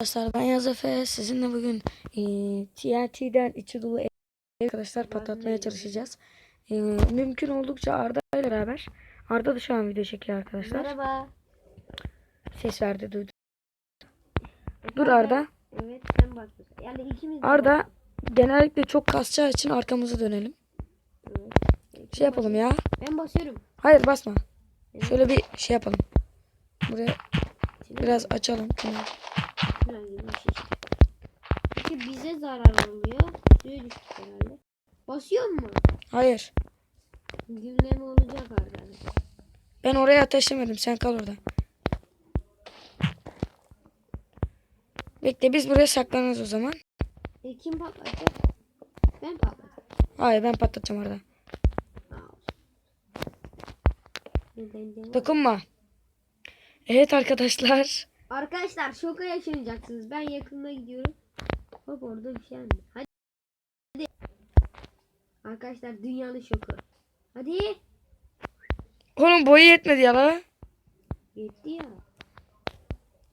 Arkadaşlar ben Yaz Efe. Sizinle bugün e, TNT'den içi dolu ev arkadaşlar patlatmaya çalışacağız. E, mümkün oldukça Arda ile beraber. Arda da şu an video çekiyor arkadaşlar. Merhaba. Ses verdi duydu. Dur Arda. Evet sen başlasın. Yani ikimiz Arda genellikle çok kasacağı için arkamızı dönelim. Evet. Şey yapalım ya. Ben basıyorum. Hayır basma. Şöyle bir şey yapalım. Buraya biraz açalım. Tamam. Gibi bir şey. Peki bize zarar oluyor. Suya düştük herhalde. Basıyor mu? Hayır. Gümleme olacak arkadaşlar. Ben oraya ateşlemedim. Sen kal orada. Bekle biz buraya saklanırız o zaman. E kim patlatacak? Ben patlatacağım. Hayır ben patlatacağım orada. Dokunma. Evet arkadaşlar. Arkadaşlar şoka yaşayacaksınız. Ben yakında gidiyorum. Hop orada bir şey anne. Hadi. Hadi. Arkadaşlar dünyanın şoku. Hadi. Oğlum boyu yetmedi ya la. Yetti ya.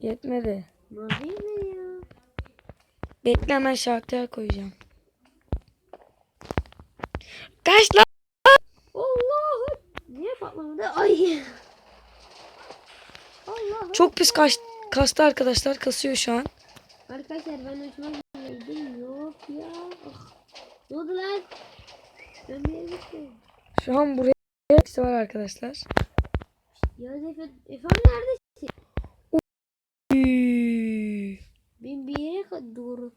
Yetmedi. Nasıl yetmedi ya? Bekle hemen şarkıya koyacağım. Kaç lan. Allah! Niye patlamadı? Ay! Allah! Çok pis kaç, kastı arkadaşlar. Kasıyor şu an. Arkadaşlar ben uçmak üzereydim. Yok ya. Ah. Ne oldu lan? Ben bir yere gittim. Şu an buraya hepsi var arkadaşlar. Ya Efe, Efendim neredesin? Ben bir yere doğru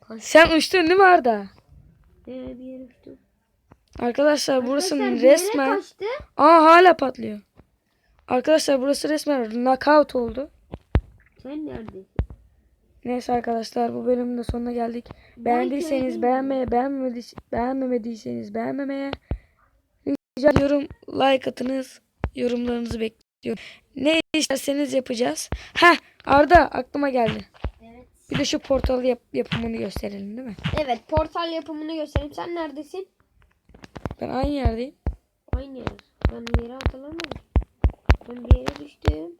kaçtım. Sen uçtun değil mi Arda? Ee, bir yere uçtum. Arkadaşlar burası Arkadaşlar, resmen... Aa hala patlıyor. Arkadaşlar burası resmen knockout oldu. Sen neredesin? Neyse arkadaşlar bu bölümün de sonuna geldik. Beğendiyseniz beğenmeye, beğenmedi- beğenmemediyseniz beğenmemeye rica ediyorum. Like atınız. Yorumlarınızı bekliyorum. Ne isterseniz yapacağız. Heh Arda aklıma geldi. Evet. Bir de şu portalı yap- yapımını gösterelim değil mi? Evet portal yapımını göstereyim. Sen neredesin? Ben aynı yerdeyim. Aynı yer. Ben yere hatırlamıyorum. Ben bir yere düştüm.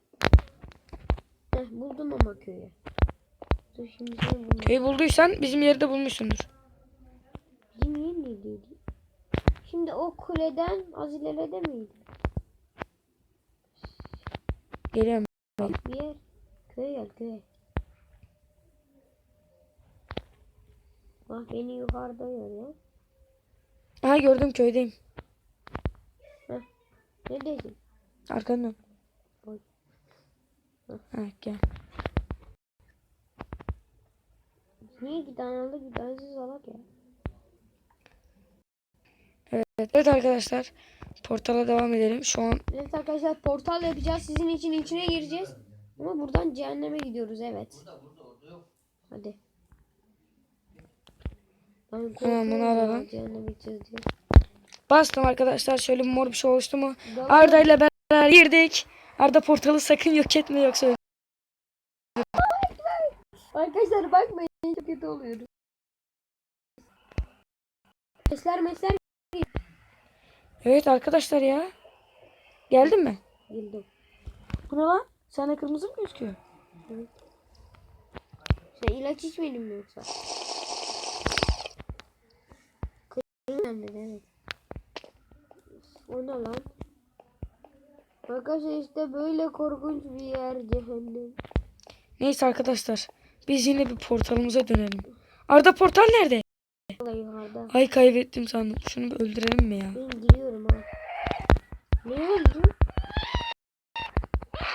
Heh, buldum ama köyü. Dur şimdi sen bunu. Köyü bulduysan bizim yeri de bulmuşsundur. Bizim yer neredeydi? Şimdi o kuleden az ileride miydi? Geliyorum. Bir yer. Köye gel köye. Bak beni yukarıda görüyor. Aha gördüm köydeyim. Neredesin? Arkandan. Ha gel. Niye aldık bir tanesi salak ya? Evet, evet arkadaşlar. Portala devam edelim. Şu an Evet arkadaşlar portal yapacağız. Sizin için içine gireceğiz. Ama buradan cehenneme gidiyoruz evet. Hadi. Ben Tamam, bunu korkuyorum alalım. Cehenneme gideceğiz diye. bastım arkadaşlar. Şöyle mor bir şey oluştu mu? Arda ile beraber girdik. Arda portalı sakın yok etme yoksa Arkadaşlar bakmayın çok kötü oluyoruz. Mesler mesler Evet arkadaşlar ya. Geldin mi? girdim. Bu ne lan? Sende kırmızı mı gözüküyor? Sen ilaç içmedin mi yoksa? Kırmızı evet. O ne lan? Arkadaşlar işte böyle korkunç bir yer cehennem. Neyse arkadaşlar. Biz yine bir portalımıza dönelim. Arda portal nerede? Yukarıda. Ay kaybettim sandım. Şunu bir öldürelim mi ya? Ben giriyorum ha. Ne oldu?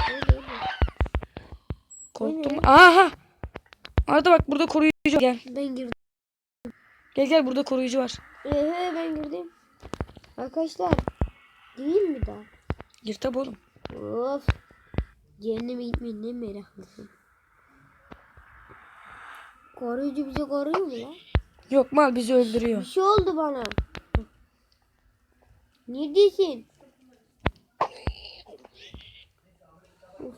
Ne? Korktum. Aha! Arda bak burada koruyucu var. Gel. Ben girdim. Gel gel burada koruyucu var. Ehe ben girdim. Arkadaşlar. Gireyim mi daha? Gir tabi oğlum. Of. Cehenneme gitmeyin ne meraklısın. Koruyucu bizi koruyor mu lan? Yok mal bizi Bir öldürüyor. şey oldu bana. Neredesin? Of.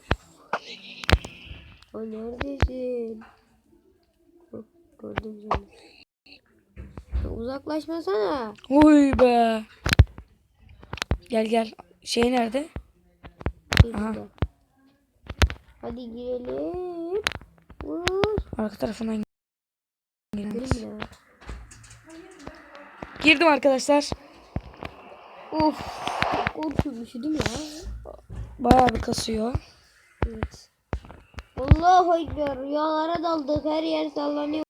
O neredesin? Gördüm seni. Ya Uzaklaşmasana. Oy be. Gel gel. Şey nerede? Aha. Hadi girelim. Vur. Arka tarafından girmez. Girdim arkadaşlar. Of. Korkunç değil mi ya? Bayağı bir kasıyor. Evet. Allahu Ekber. Rüyalara daldık. Her yer sallanıyor.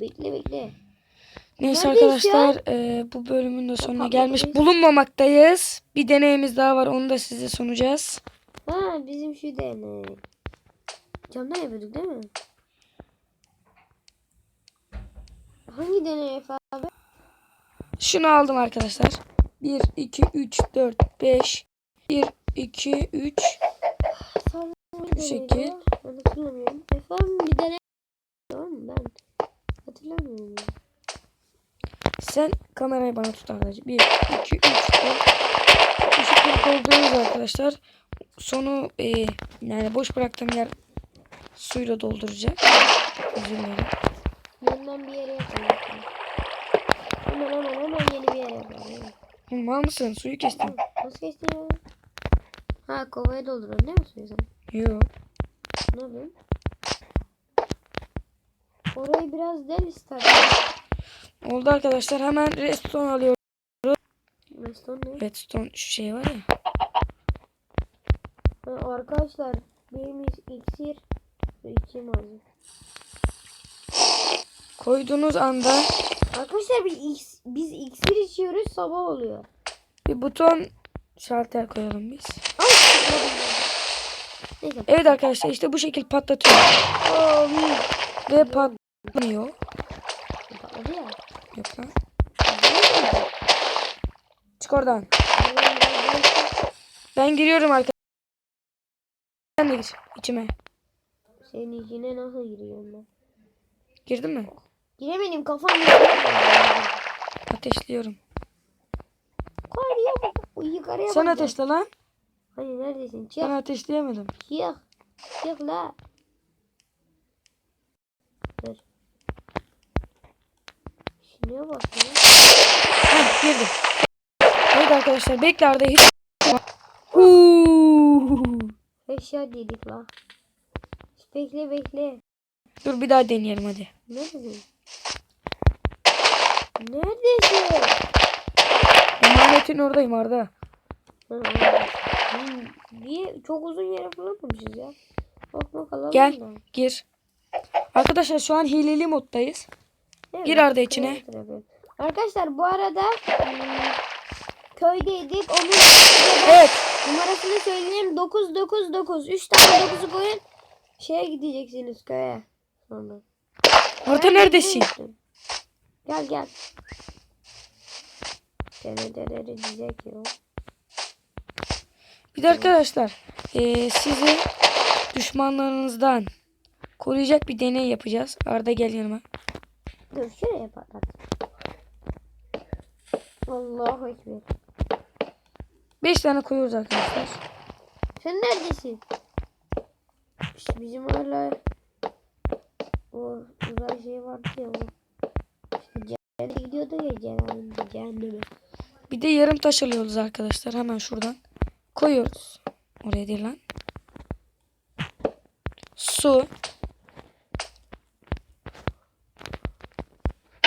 Bekle bekle. Neyse Neredeyiz arkadaşlar e, bu bölümün de sonuna gelmiş bulunmamaktayız. Bir deneyimiz daha var onu da size sunacağız. Ha bizim şu deney. Camdan yapıyorduk değil mi? Hangi deney abi? Şunu aldım arkadaşlar. 1, 2, 3, 4, 5. 1, 2, 3. Sanırım Bu şekil. Hatırlamıyorum. Efe abi bir deney. Tamam mı ben? Hatırlamıyorum. Sen kamerayı bana tut arkadaşlar. 1, 2, 3, 4. Bu şekilde dolduruyoruz arkadaşlar. Sonu e, yani boş bıraktığım yer suyla dolduracak. Özür dilerim. Yeniden bir yere yapalım. Hemen hemen hemen yeni bir yere yapalım. Mal mısın? Suyu kestim. Nasıl geçti ya? Ha kovaya dolduruyorsun değil mi suyu sen? Yo. Ne yapıyorsun? Orayı biraz del istersen. Oldu arkadaşlar. Hemen redstone alıyorum. Reston ne? Redstone şu şey var ya. Ha, arkadaşlar benim iksir ve içim ağzı. Koyduğunuz anda Arkadaşlar biz, iks- biz iksir içiyoruz sabah oluyor. bir buton şalter koyalım biz. Ay. Neyse. Evet arkadaşlar işte bu şekil patlatıyor. Ve patlamıyor. Patladı ya. Yok lan. Çık oradan. Ben giriyorum arkadaşlar. Sen de gir içime. Senin içine nasıl giriyorum ben? Girdin mi? Giremedim kafam. Ateşliyorum. Yukarıya bak. Yukarıya Sen bak. ateşle lan. Hani neredesin? Çık. Ben ateşleyemedim. Çık. Çık la. Dur. Şuna bak ya. Heh, girdim. Evet arkadaşlar bekle Arda hiç. Eşya dedik la. Bekle bekle. Dur bir daha deneyelim hadi. Neredesin? Neredesin? Emanetin oradayım Arda. Niye çok uzun yere bulamamışız ya? Bak bakalım. Gel da. gir. Arkadaşlar şu an hileli moddayız. Evet, Gir Arda içine. Arkadaşlar bu arada hmm, köydeydik. Onun Evet. numarasını söyleyeyim. 999. 3 tane 9'u koyun. Şeye gideceksiniz köye. Sonra. Ben neredesin? Gel gel. Dere diyecek ya. Bir de arkadaşlar eee, sizi düşmanlarınızdan koruyacak bir deney yapacağız. Arda gel yanıma. Dur şuraya patlat. Allahu Ekber. 5 tane koyuyoruz arkadaşlar. Sen neredesin? İşte bizim hala o uzay şey vardı ya o. İşte cehenneme gidiyordu ya cehenneme. cehenneme. Bir de yarım taş alıyoruz arkadaşlar. Hemen şuradan koyuyoruz. Oraya değil lan. Su.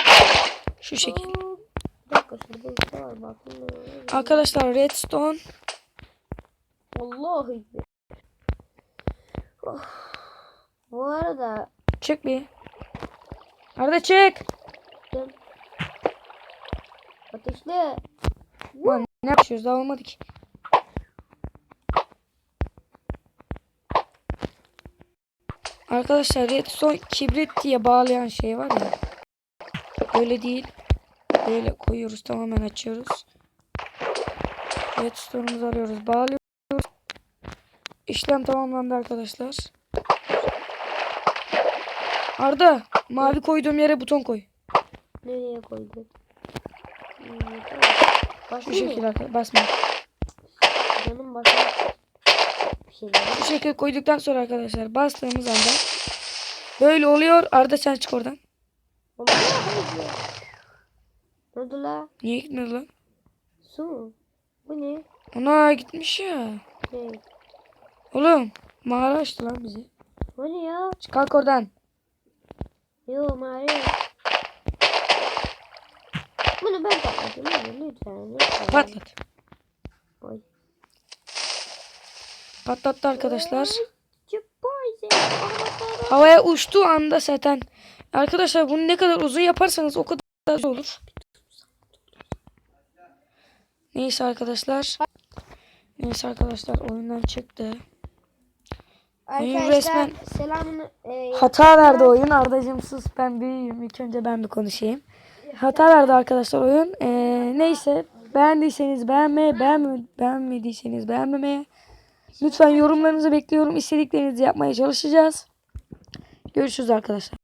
Şu şekil. Aa, Bir dakika şurada bir şey var bakın. Arkadaşlar redstone. Ekber. Oh. Bu arada Çık bir. Arda çık. Ateşle. Lan ne yapıyoruz daha olmadı ki. Arkadaşlar redstone kibrit diye bağlayan şey var ya. Öyle değil. Böyle koyuyoruz tamamen açıyoruz. Redstone'umuzu alıyoruz bağlıyoruz. İşlem tamamlandı arkadaşlar. Arda mavi koyduğum yere buton koy. Nereye koydun? Bu şekilde arkadaşlar basma. Canım bir şey. Bu şekilde koyduktan sonra arkadaşlar bastığımız anda böyle oluyor. Arda sen çık oradan. Oğlum, ne oldu la? Niye gitmedi lan? Su? Bu ne? Ona gitmiş ya. Ne? Oğlum mağara açtı lan bizi. O ne ya? Kalk oradan. Yo Mario. Bunu ben patlatayım lütfen. lütfen. Patlat. Oy. Patlattı arkadaşlar. Havaya uçtuğu anda zaten. Arkadaşlar bunu ne kadar uzun yaparsanız o kadar olur. Neyse arkadaşlar. Neyse arkadaşlar oyundan çıktı. Arkadaşlar resmen- selamını e, Hata verdi oyun. Ardacığım sus ben büyüğüm. İlk önce ben bir konuşayım. Hata verdi arkadaşlar oyun. Ee, neyse beğendiyseniz beğenmeye, beğenme, beğenmediyseniz beğenmemeye. Lütfen yorumlarınızı bekliyorum. İstediklerinizi yapmaya çalışacağız. Görüşürüz arkadaşlar.